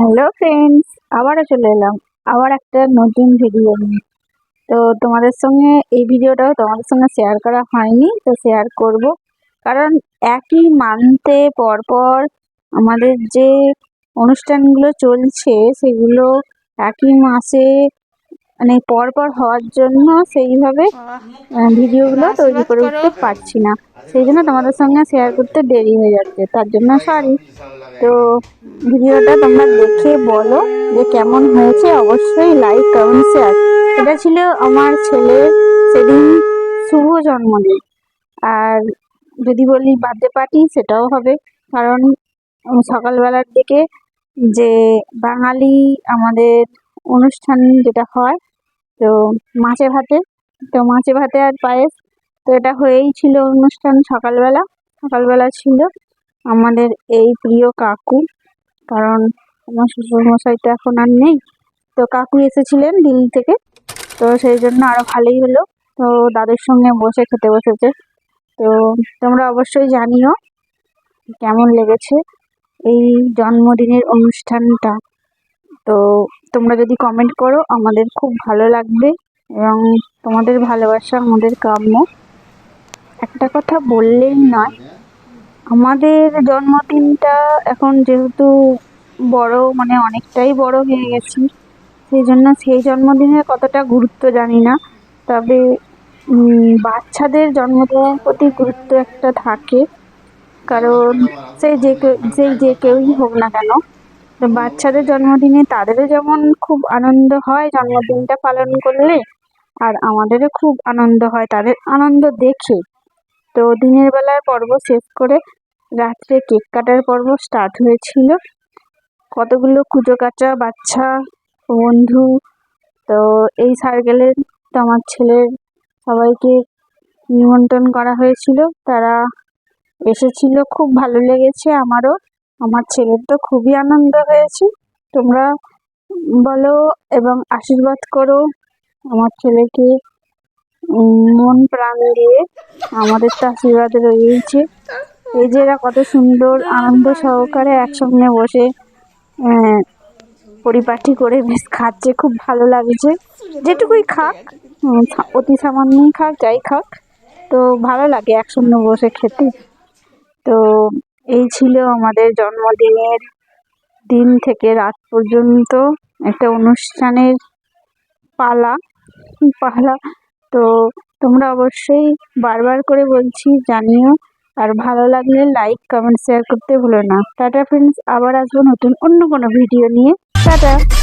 Hello friends আবারও চলে এলাম। আবার একটা নতুন ভিডিও নিয়ে। তো তোমাদের সঙ্গে এই ভিডিওটাও তোমাদের সঙ্গে শেয়ার করা হয়নি তো শেয়ার করব। কারণ একই মান্থে পরপর আমাদের যে অনুষ্ঠানগুলো চলছে সেগুলো একই মাসে মানে পরপর হওয়ার জন্য সেইভাবে ভিডিওগুলো তৈরি করে। উঠতে পারছি না। সেই জন্য তোমাদের সঙ্গে শেয়ার করতে দেরি হয়ে যাচ্ছে, তার জন্য সরি তো ভিডিওটা তোমরা দেখে বলো যে কেমন হয়েছে, অবশ্যই লাইক কমেন্ট শেয়ার এটা ছিল আমার ছেলের সেদিন শুভ জন্মদিন। আর যদি বলি বার্থডে পার্টি সেটাও হবে। কারণ সকালবেলার দিকে যে বাঙালি আমাদের অনুষ্ঠান যেটা হয়, তো মাছে ভাতে, তো মাছে ভাতে আর পায়েস। তো এটা হয়েই ছিল অনুষ্ঠান সকালবেলা। সকালবেলা ছিল আমাদের এই প্রিয় কাকু। কারণ আমার শ্বশুরমশাই তো এখন আর নেই। তো কাকু এসেছিলেন দিল্লি থেকে। তো সেই জন্য আরও ভালোই হলো। তো দাদুর সঙ্গে বসে খেতে বসেছে। তো তোমরা অবশ্যই জানিও কেমন লেগেছে এই জন্মদিনের অনুষ্ঠানটা। তো তোমরা যদি কমেন্ট করো, আমাদের খুব ভালো লাগবে এবং তোমাদের ভালোবাসা আমাদের কাম্য। একটা কথা বললেই নয়। আমাদের জন্মদিনটা এখন যেহেতু বড় মানে অনেকটাই বড় হয়ে গেছি সেই জন্য সেই জন্মদিনের কতটা গুরুত্ব জানি না। তবে বাচ্চাদের জন্মদিনের প্রতি গুরুত্ব একটা থাকে। কারণ সে যে কেউ সেই যে কেউই হোক না কেন তো বাচ্চাদের জন্মদিনে তাদেরও যেমন খুব আনন্দ হয় জন্মদিনটা পালন করলে, আর আমাদেরও খুব আনন্দ হয় তাদের আনন্দ দেখে। তো দিনের বেলার পর্ব শেষ করে রাত্রে কেক কাটার পর্ব স্টার্ট হয়েছিল। কতগুলো কুচো কাচা বাচ্চা বন্ধু, তো এই সার্কেলের তো আমার ছেলের সবাইকে নিমন্ত্রণ করা হয়েছিল। তারা এসেছিল, খুব ভালো লেগেছে আমারও। আমার ছেলের তো খুবই আনন্দ হয়েছে। তোমরা বলো এবং আশীর্বাদ করো আমার ছেলেকে। মন প্রাণ দিয়ে আমাদের তো আশীর্বাদ রয়েছে। এই যে এরা কত সুন্দর আনন্দ সহকারে একসঙ্গে বসে পরিপাটি করে বেশ খাচ্ছে, খুব ভালো লাগছে। যেটুকুই খাক অতি সামান্যই খাক, যাই খাক, তো ভালো লাগে একসঙ্গে বসে খেতে। তো এই ছিল আমাদের জন্মদিনের দিন থেকে রাত পর্যন্ত একটা অনুষ্ঠানের পালা পালা তো তোমরা অবশ্যই বারবার করে বলছি, জানিও। আর ভালো লাগলে লাইক কমেন্ট শেয়ার করতে ভুলো না। টাটা ফ্রেন্ডস আবার আসব নতুন অন্য কোনো ভিডিও নিয়ে। টাটা!